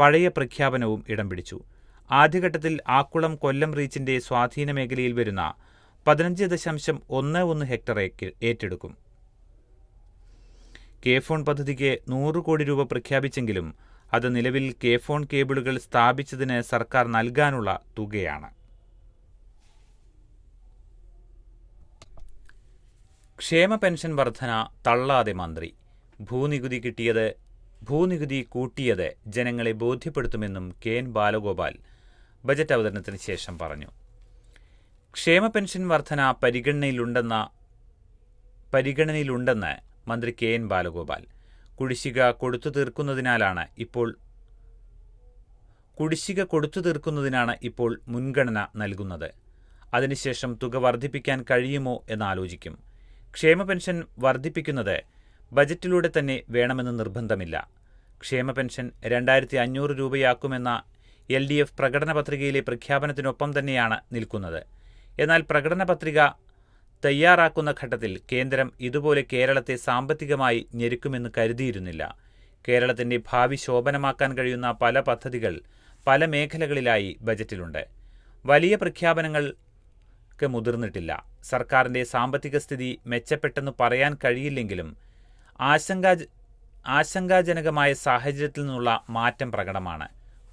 പഴയ പ്രഖ്യാപനവും ഇടം പിടിച്ചു. ആദ്യഘട്ടത്തിൽ ആക്കുളം കൊല്ലം റീച്ചിന്റെ സ്വാധീന മേഖലയിൽ വരുന്ന പതിനഞ്ച് ദശാംശം ഒന്ന് ഒന്ന് ഹെക്ടർ ഏറ്റെടുക്കും. കെ ഫോൺ പദ്ധതിക്ക് നൂറ് കോടി രൂപ പ്രഖ്യാപിച്ചെങ്കിലും അത് നിലവിൽ കെ ഫോൺ കേബിളുകൾ സ്ഥാപിച്ചതിന് സർക്കാർ നൽകാനുള്ള തുകയാണ്. ക്ഷേമ പെൻഷൻ വർധന തള്ളാതെ മന്ത്രി. ഭൂനികുതി കിട്ടിയത് ഭൂനികുതി കൂട്ടിയത് ജനങ്ങളെ ബോധ്യപ്പെടുത്തുമെന്നും കെ എൻ ബാലഗോപാൽ ബജറ്റ് അവതരണത്തിന് ശേഷം പറഞ്ഞു. ക്ഷേമ പെൻഷൻ വർധന പരിഗണനയിലുണ്ടെന്ന പരിഗണനയിലുണ്ടെന്ന് മന്ത്രി കെ എൻ ബാലഗോപാൽ. കുടിശ്ശിക കൊടുത്തു തീർക്കുന്നതിനാലാണ് ഇപ്പോൾ കുടിശ്ശിക കൊടുത്തു തീർക്കുന്നതിനാണ് ഇപ്പോൾ മുൻഗണന നൽകുന്നത്. അതിനുശേഷം തുക വർദ്ധിപ്പിക്കാൻ കഴിയുമോ എന്നാലോചിക്കും ക്ഷേമ പെൻഷൻ വർദ്ധിപ്പിക്കുന്നത് ബജറ്റിലൂടെ തന്നെ വേണമെന്ന് നിർബന്ധമില്ല. ക്ഷേമ പെൻഷൻ രണ്ടായിരത്തി അഞ്ഞൂറ് രൂപയാക്കുമെന്ന എൽ ഡി എഫ് പ്രകടന പത്രികയിലെ പ്രഖ്യാപനത്തിനൊപ്പം തന്നെയാണ് നിൽക്കുന്നത്. എന്നാൽ പ്രകടന പത്രിക തയ്യാറാക്കുന്ന ഘട്ടത്തിൽ കേന്ദ്രം ഇതുപോലെ കേരളത്തെ സാമ്പത്തികമായി ഞെരുക്കുമെന്ന് കരുതിയിരുന്നില്ല. കേരളത്തിന്റെ ഭാവി ശോഭനമാക്കാൻ കഴിയുന്ന പല പദ്ധതികൾ പല മേഖലകളിലായി ബജറ്റിലുണ്ട്. വലിയ പ്രഖ്യാപനങ്ങൾക്ക് മുതിർന്നിട്ടില്ല. സർക്കാരിന്റെ സാമ്പത്തിക സ്ഥിതി മെച്ചപ്പെട്ടെന്ന് പറയാൻ കഴിയില്ലെങ്കിലും ആശങ്കാ ആശങ്കാജനകമായ സാഹചര്യത്തിൽ നിന്നുള്ള മാറ്റം പ്രകടമാണ്.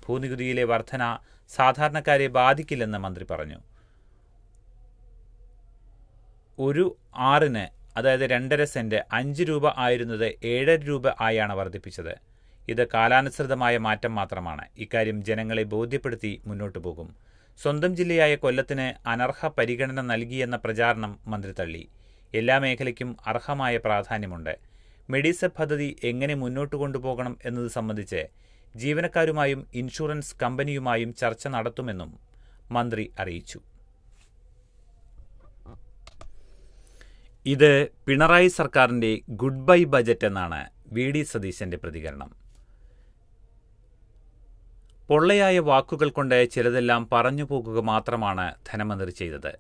ഭൂനികുതിയിലെ വർധന സാധാരണക്കാരെ ബാധിക്കില്ലെന്ന് മന്ത്രി പറഞ്ഞു. ഒരു ആറിന് അതായത് രണ്ടര സെന്റ് അഞ്ച് രൂപ ആയിരുന്നത് ഏഴര രൂപ ആയാണ് വർദ്ധിപ്പിച്ചത്. ഇത് കാലാനുസൃതമായ മാറ്റം മാത്രമാണ്. ഇക്കാര്യം ജനങ്ങളെ ബോധ്യപ്പെടുത്തി മുന്നോട്ടു പോകും. സ്വന്തം ജില്ലയായ കൊല്ലത്തിന് അനർഹ പരിഗണന നൽകിയെന്ന പ്രചാരണം മന്ത്രി തള്ളി. എല്ലാ മേഖലയ്ക്കും അർഹമായ പ്രാധാന്യമുണ്ട്. മെഡിസെപ് പദ്ധതി എങ്ങനെ മുന്നോട്ട് കൊണ്ടുപോകണം എന്നത് സംബന്ധിച്ച് ജീവനക്കാരുമായും ഇൻഷുറൻസ് കമ്പനിയുമായും ചർച്ച നടത്തുമെന്നും മന്ത്രി അറിയിച്ചു. ഇത് പിണറായി സർക്കാരിന്റെ ഗുഡ് ബൈ ബജറ്റ് എന്നാണ് വി ഡി സതീശന്റെ പ്രതികരണം. പൊള്ളയായ വാക്കുകൾ കൊണ്ട് ചിലതെല്ലാം പറഞ്ഞു പോകുക മാത്രമാണ് ധനമന്ത്രി ചെയ്തത്.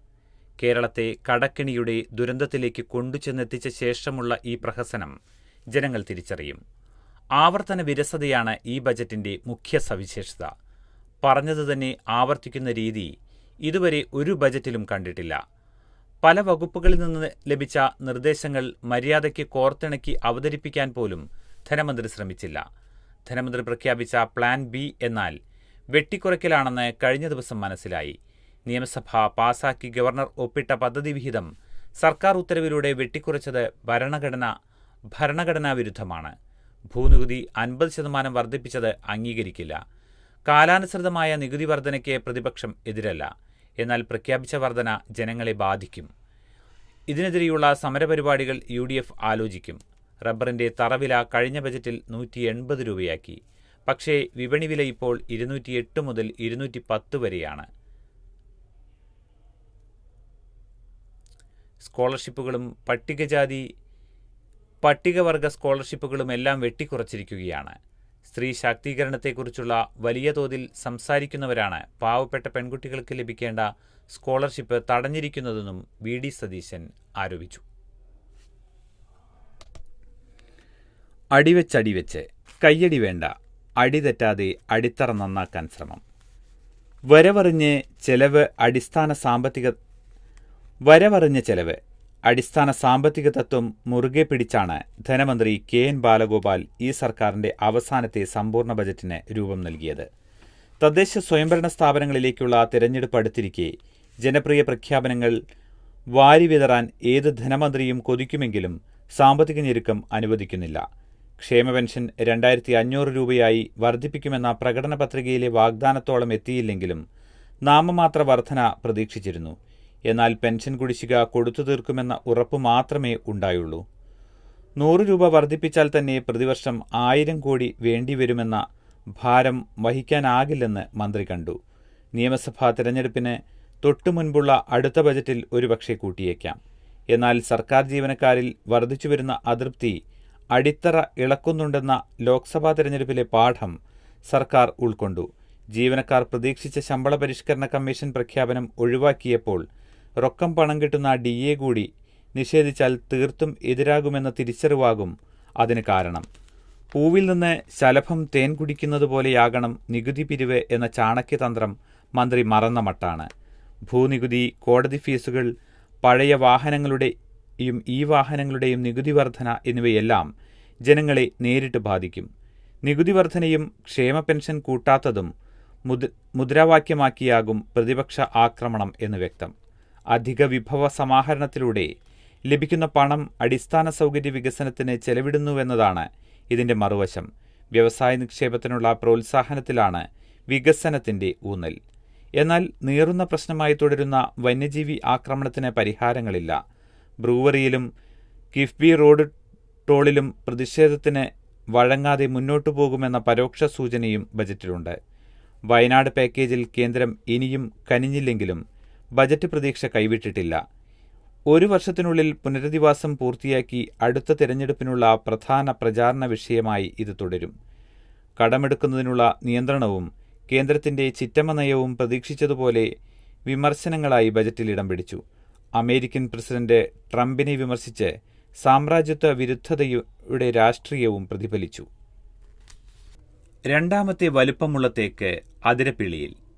കേരളത്തെ കടക്കിണിയുടെ ദുരന്തത്തിലേക്ക് കൊണ്ടുചെന്നെത്തിച്ച ശേഷമുള്ള ഈ പ്രഹസനം ജനങ്ങൾ തിരിച്ചറിയും. ആവർത്തന വിരസതയാണ് ഈ ബജറ്റിന്റെ മുഖ്യ സവിശേഷത. പറഞ്ഞത് തന്നെ ആവർത്തിക്കുന്ന രീതി ഇതുവരെ ഒരു ബജറ്റിലും കണ്ടിട്ടില്ല. പല വകുപ്പുകളിൽ നിന്ന് ലഭിച്ച നിർദ്ദേശങ്ങൾ മര്യാദയ്ക്ക് കോർത്തിണക്കി അവതരിപ്പിക്കാൻ പോലും ധനമന്ത്രി ശ്രമിച്ചില്ല. ധനമന്ത്രി പ്രഖ്യാപിച്ച പ്ലാൻ ബി എന്നാൽ വെട്ടിക്കുറയ്ക്കലാണെന്ന് കഴിഞ്ഞ ദിവസം മനസ്സിലായി. നിയമസഭ പാസാക്കി ഗവർണർ ഒപ്പിട്ട പദ്ധതി വിഹിതം സർക്കാർ ഉത്തരവിലൂടെ വെട്ടിക്കുറച്ചത് ഭരണഘടന ഭരണഘടനാ വിരുദ്ധമാണ്. ഭൂനികുതി അൻപത് ശതമാനം വർദ്ധിപ്പിച്ചത് അംഗീകരിക്കില്ല. കാലാനുസൃതമായ നികുതി വർധനയ്ക്ക് പ്രതിപക്ഷം എതിരല്ല. എന്നാൽ പ്രഖ്യാപിച്ച വർധന ജനങ്ങളെ ബാധിക്കും. ഇതിനെതിരെയുള്ള സമരപരിപാടികൾ യു ഡി എഫ് ആലോചിക്കും. റബ്ബറിന്റെ തറവില കഴിഞ്ഞ ബജറ്റിൽ നൂറ്റി എൺപത് രൂപയാക്കി. പക്ഷേ വിപണി വില ഇപ്പോൾ ഇരുന്നൂറ്റി എട്ട് മുതൽ ഇരുന്നൂറ്റി പത്ത് വരെയാണ്. സ്കോളർഷിപ്പുകളും പട്ടികജാതി പട്ടികവർഗ സ്കോളർഷിപ്പുകളും എല്ലാം വെട്ടിക്കുറച്ചിരിക്കുകയാണ്. സ്ത്രീ ശാക്തീകരണത്തെക്കുറിച്ചുള്ള വലിയ തോതിൽ സംസാരിക്കുന്നവരാണ് പാവപ്പെട്ട പെൺകുട്ടികൾക്ക് ലഭിക്കേണ്ട സ്കോളർഷിപ്പ് തടഞ്ഞിരിക്കുന്നതെന്നും വി ഡി സതീശൻ ആരോപിച്ചു. അടിവെച്ചടിവെച്ച് കയ്യടി വേണ്ട അടിതെറ്റാതെ അടിത്തറ നന്നാക്കാൻ ശ്രമം. വരവറിഞ്ഞ് ചെലവ് അടിസ്ഥാന സാമ്പത്തിക വരവറിഞ്ഞ ചെലവ് അടിസ്ഥാന സാമ്പത്തിക തത്വം മുറുകെ പിടിച്ചാണ് ധനമന്ത്രി കെ എൻ ബാലഗോപാൽ ഈ സർക്കാരിന്റെ അവസാനത്തെ സമ്പൂർണ ബജറ്റിന് രൂപം നൽകിയത്. തദ്ദേശ സ്വയംഭരണ സ്ഥാപനങ്ങളിലേക്കുള്ള തിരഞ്ഞെടുപ്പ് അടുത്തിരിക്കെ ജനപ്രിയ പ്രഖ്യാപനങ്ങൾ വാരിവിതറാൻ ഏത് ധനമന്ത്രിയും കൊതിക്കുമെങ്കിലും സാമ്പത്തിക ഞെരുക്കം അനുവദിക്കുന്നില്ല. ക്ഷേമ പെൻഷൻ രണ്ടായിരത്തി അഞ്ഞൂറ് രൂപയായി വർദ്ധിപ്പിക്കുമെന്ന പ്രകടന പത്രികയിലെ വാഗ്ദാനത്തോളം എത്തിയില്ലെങ്കിലും നാമമാത്ര വർധന പ്രതീക്ഷിച്ചിരുന്നു. എന്നാൽ പെൻഷൻ കുടിശ്ശിക കൊടുത്തു തീർക്കുമെന്ന ഉറപ്പ് മാത്രമേ ഉണ്ടായുള്ളൂ. നൂറ് രൂപ വർദ്ധിപ്പിച്ചാൽ തന്നെ പ്രതിവർഷം ആയിരം കോടി വേണ്ടിവരുമെന്ന ഭാരം വഹിക്കാനാകില്ലെന്ന് മന്ത്രി കണ്ടു. നിയമസഭാ തെരഞ്ഞെടുപ്പിന് തൊട്ടുമുൻപുള്ള അടുത്ത ബജറ്റിൽ ഒരുപക്ഷെ കൂട്ടിയേക്കാം. എന്നാൽ സർക്കാർ ജീവനക്കാരിൽ വർദ്ധിച്ചുവരുന്ന അതൃപ്തി അടിത്തറ ഇളക്കുന്നുണ്ടെന്ന ലോക്സഭാ തെരഞ്ഞെടുപ്പിലെ പാഠം സർക്കാർ ഉൾക്കൊണ്ടു. ജീവനക്കാർ പ്രതീക്ഷിച്ച ശമ്പള പരിഷ്കരണ കമ്മീഷൻ പ്രഖ്യാപനം ഒഴിവാക്കിയപ്പോൾ റൊക്കം പണം കിട്ടുന്ന ഡി എ കൂടി നിഷേധിച്ചാൽ തീർത്തും എതിരാകുമെന്ന തിരിച്ചറിവാകും അതിന് കാരണം. പൂവിൽ നിന്ന് ശലഭം തേൻ കുടിക്കുന്നത് പോലെയാകണം നികുതി പിരിവ് എന്ന ചാണക്യതന്ത്രം മന്ത്രി മറന്ന മട്ടാണ്. ഭൂനികുതി കോടതി ഫീസുകൾ പഴയ വാഹനങ്ങളുടെയും ഈ വാഹനങ്ങളുടെയും നികുതി വർധന എന്നിവയെല്ലാം ജനങ്ങളെ നേരിട്ട് ബാധിക്കും. നികുതി വർധനയും ക്ഷേമ പെൻഷൻ കൂട്ടാത്തതും മുദ്ര മുദ്രാവാക്യമാക്കിയാകും പ്രതിപക്ഷ ആക്രമണം എന്ന് വ്യക്തം. അധിക വിഭവ സമാഹരണത്തിലൂടെ ലഭിക്കുന്ന പണം അടിസ്ഥാന സൗകര്യ വികസനത്തിന് ചെലവിടുന്നുവെന്നതാണ് ഇതിന്റെ മറുവശം. വ്യവസായ നിക്ഷേപത്തിനുള്ള പ്രോത്സാഹനത്തിലാണ് വികസനത്തിന്റെ ഊന്നൽ. എന്നാൽ നീറുന്ന പ്രശ്നമായി തുടരുന്ന വന്യജീവി ആക്രമണത്തിന് പരിഹാരങ്ങളില്ല. ബ്രൂവറിയിലും കിഫ്ബി റോഡ് ടോളിലും പ്രതിഷേധത്തിന് വഴങ്ങാതെ മുന്നോട്ടു പോകുമെന്ന പരോക്ഷ സൂചനയും ബജറ്റിലുണ്ട്. വയനാട് പാക്കേജിൽ കേന്ദ്രം ഇനിയും കനിഞ്ഞില്ലെങ്കിലും ബജറ്റ് പ്രതീക്ഷ കൈവിട്ടിട്ടില്ല. ഒരു വർഷത്തിനുള്ളിൽ പുനരധിവാസം പൂർത്തിയാക്കി അടുത്ത തിരഞ്ഞെടുപ്പിനുള്ള പ്രധാന പ്രചാരണ വിഷയമായി ഇത് തുടരും. കടമെടുക്കുന്നതിനുള്ള നിയന്ത്രണവും കേന്ദ്രത്തിന്റെ ചിറ്റമനയവും പ്രതീക്ഷിച്ചതുപോലെ വിമർശനങ്ങളായി ബജറ്റിൽ ഇടം പിടിച്ചു. അമേരിക്കൻ പ്രസിഡന്റ് ട്രംപിനെ വിമർശിച്ച് സാമ്രാജ്യത്വ വിരുദ്ധതയുടെ രാഷ്ട്രീയവും പ്രതിഫലിച്ചു. രണ്ടാമത്തെ വലുപ്പമുള്ള തേക്ക് അതിരപ്പിള്ളിയിൽ.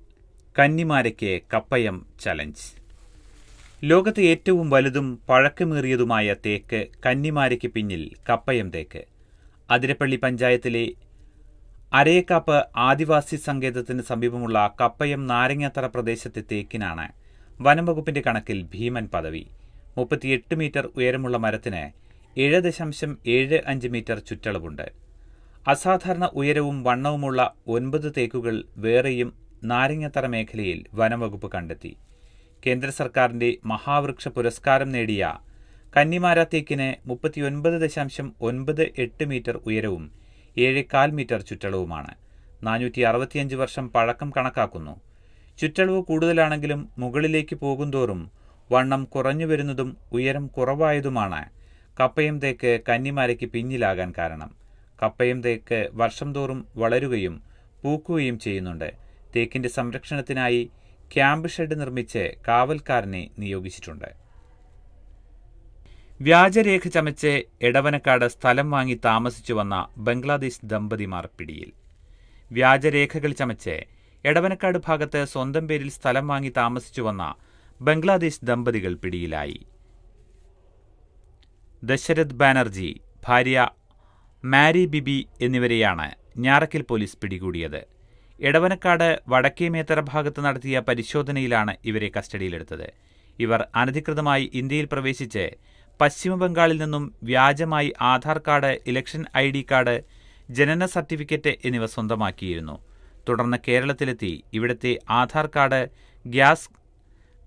കന്നിമാരയ്ക്ക് കപ്പയം ചലഞ്ച് ലോകത്തെ ഏറ്റവും വലുതും പഴക്കമേറിയതുമായ തേക്ക് കന്നിമാരയ്ക്ക് പിന്നിൽ കപ്പയം തേക്ക്. അതിരപ്പള്ളി പഞ്ചായത്തിലെ അരയക്കാപ്പ് ആദിവാസി സങ്കേതത്തിന് സമീപമുള്ള കപ്പയം നാരങ്ങാത്തറ പ്രദേശത്തെ തേക്കിനാണ് വനം വകുപ്പിന്റെ കണക്കിൽ ഭീമൻ പദവി. മുപ്പത്തിയെട്ട് മീറ്റർ ഉയരമുള്ള മരത്തിന് ഏഴ് ദശാംശം ഏഴ് അഞ്ച് മീറ്റർ ചുറ്റളവുണ്ട്. അസാധാരണ ഉയരവും വണ്ണവുമുള്ള ഒൻപത് തേക്കുകൾ വേറെയും നാരങ്ങത്തറ മേഖലയിൽ വനംവകുപ്പ് കണ്ടെത്തി. കേന്ദ്ര സർക്കാരിന്റെ മഹാവൃക്ഷ പുരസ്കാരം നേടിയ കന്നിമാര തേക്കിന് മുപ്പത്തിയൊൻപത് ദശാംശം ഒൻപത് എട്ട് മീറ്റർ ഉയരവും ഏഴ് കാൽ മീറ്റർ ചുറ്റളവുമാണ്. നാനൂറ്റി അറുപത്തിയഞ്ച് വർഷം പഴക്കം കണക്കാക്കുന്നു. ചുറ്റളവ് കൂടുതലാണെങ്കിലും മുകളിലേക്ക് പോകുന്തോറും വണ്ണം കുറഞ്ഞു വരുന്നതും ഉയരം കുറവായതുമാണ് കപ്പയം തേക്ക് കന്നിമാരയ്ക്ക് പിന്നിലാകാൻ കാരണം. കപ്പയം തേക്ക് വർഷം തോറും വളരുകയും പൂക്കുകയും ചെയ്യുന്നുണ്ട്. തേക്കിന്റെ സംരക്ഷണത്തിനായി ക്യാമ്പ് ഷെഡ് നിർമ്മിച്ച് കാവൽക്കാരനെ നിയോഗിച്ചിട്ടുണ്ട്. വ്യാജരേഖ ചമച്ച് എടവനക്കാട് സ്ഥലം വാങ്ങി താമസിച്ചു വന്ന ബംഗ്ലാദേശ് ദമ്പതിമാർ പിടിയിൽ. വ്യാജരേഖകൾ ചമച്ച് എടവനക്കാട് ഭാഗത്ത് സ്വന്തം പേരിൽ സ്ഥലം വാങ്ങി താമസിച്ചു വന്ന ബംഗ്ലാദേശ് ദമ്പതികൾ പിടിയിലായി. ദശരഥ് ബാനർജി ഭാര്യ മാരി ബിബി എന്നിവരെയാണ് ഞാറക്കൽ പോലീസ് പിടികൂടിയത്. എടവനക്കാട് വടക്കേമേത്തറ ഭാഗത്ത് നടത്തിയ പരിശോധനയിലാണ് ഇവരെ കസ്റ്റഡിയിലെടുത്തത്. ഇവർ അനധികൃതമായി ഇന്ത്യയിൽ പ്രവേശിച്ച് പശ്ചിമബംഗാളിൽ നിന്നും വ്യാജമായി Aadhaar card election I D card ജനന സർട്ടിഫിക്കറ്റ് എന്നിവ സ്വന്തമാക്കിയിരുന്നു. തുടർന്ന് കേരളത്തിലെത്തി ഇവിടുത്തെ Aadhaar card gas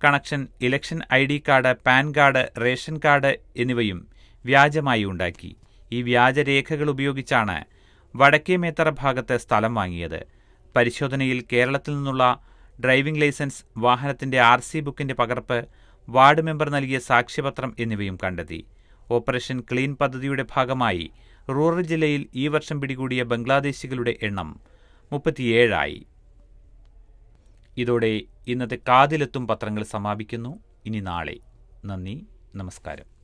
connection election I D card PAN card ration card എന്നിവയും വ്യാജമായി ഉണ്ടാക്കി. ഈ വ്യാജരേഖകൾ ഉപയോഗിച്ചാണ് വടക്കേമേത്തറ ഭാഗത്ത് സ്ഥലം വാങ്ങിയത്. പരിശോധനയിൽ കേരളത്തിൽ നിന്നുള്ള ഡ്രൈവിംഗ് ലൈസൻസ് വാഹനത്തിന്റെ ആർ സി ബുക്കിന്റെ പകർപ്പ് വാർഡ് മെമ്പർ നൽകിയ സാക്ഷ്യപത്രം എന്നിവയും കണ്ടെത്തി. ഓപ്പറേഷൻ ക്ലീൻ പദ്ധതിയുടെ ഭാഗമായി റൂറൽ ജില്ലയിൽ ഈ വർഷം പിടികൂടിയ ബംഗ്ലാദേശികളുടെ എണ്ണം മുപ്പത്തിയേഴായി. ഇതോടെ ഇന്നത്തെ കാതിലെത്തും പത്രങ്ങൾ സമാപിക്കുന്നു. ഇനി നാളെ. നന്ദി. നമസ്കാരം.